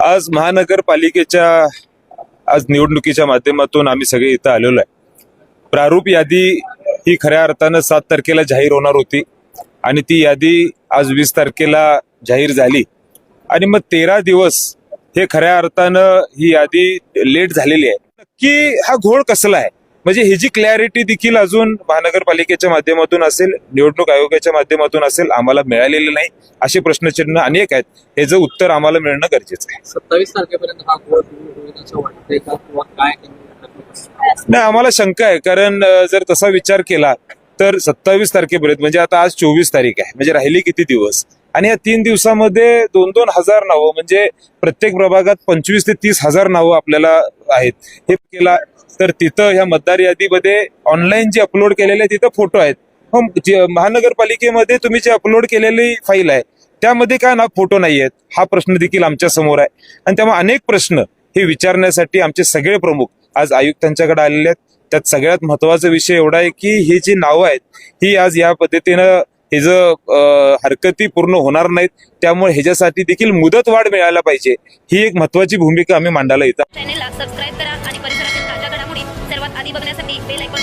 आज महानगरपालिकेच्या आज निवडणुकीच्या माध्यमातून आम्ही सगळे इथं आलेलो आहे. प्रारूप यादी ही खऱ्या अर्थानं सात तारखेला जाहीर होणार होती आणि ती यादी आज वीस तारखेला जाहीर झाली. आणि मग तेरा दिवस हे खऱ्या अर्थानं ही यादी लेट झालेली आहे. नक्की हा घोळ कसला आहे? म्हणजे ही जी क्लॅरिटी देखील अजून महानगरपालिकेच्या माध्यमातून असेल निवडणूक आयोगाच्या माध्यमातून असेल आम्हाला मिळालेले नाही असे प्रश्नचिन्ह अनेक आहेत. हे जे उत्तर आम्हाला मिळणं गरजेचं आहे. सत्तावीस तारखेपर्यंत हा काय नाही आम्हाला शंका आहे कारण जर तसा विचार केला तर सत्तावीस तारखेपर्यंत म्हणजे आता आज चोवीस तारीख आहे म्हणजे राहिली किती दिवस? आणि या तीन दिवसामध्ये दोन दोन हजार नावं म्हणजे प्रत्येक प्रभागात पंचवीस ते तीस हजार नावं आपल्याला आहेत. हे केला तर तिथं ह्या मतदार यादीमध्ये ऑनलाईन जे अपलोड केलेले तिथं फोटो आहेत. हो, महानगरपालिकेमध्ये तुम्ही जे अपलोड केलेली फाईल आहे त्यामध्ये काय ना फोटो नाही आहेत. हा प्रश्न देखील आमच्यासमोर आहे. आणि त्यामुळे अनेक प्रश्न हे विचारण्यासाठी आमचे सगळे प्रमुख आज आयुक्तांच्याकडे आलेले आहेत. त्यात सगळ्यात महत्त्वाचा विषय एवढा आहे की ही जी नावं आहेत ही आज या पद्धतीनं हे जर हरकती पूर्ण होणार नाहीत त्यामुळे ह्याच्यासाठी देखील मुदत वाढ मिळायला पाहिजे. ही एक महत्वाची भूमिका आम्ही मांडायला येतात चॅनेलला सबस्क्राईब करा आणि परिसरातील ताज्या घडामोडी सर्वात आधी बघण्यासाठी बेल ऐकून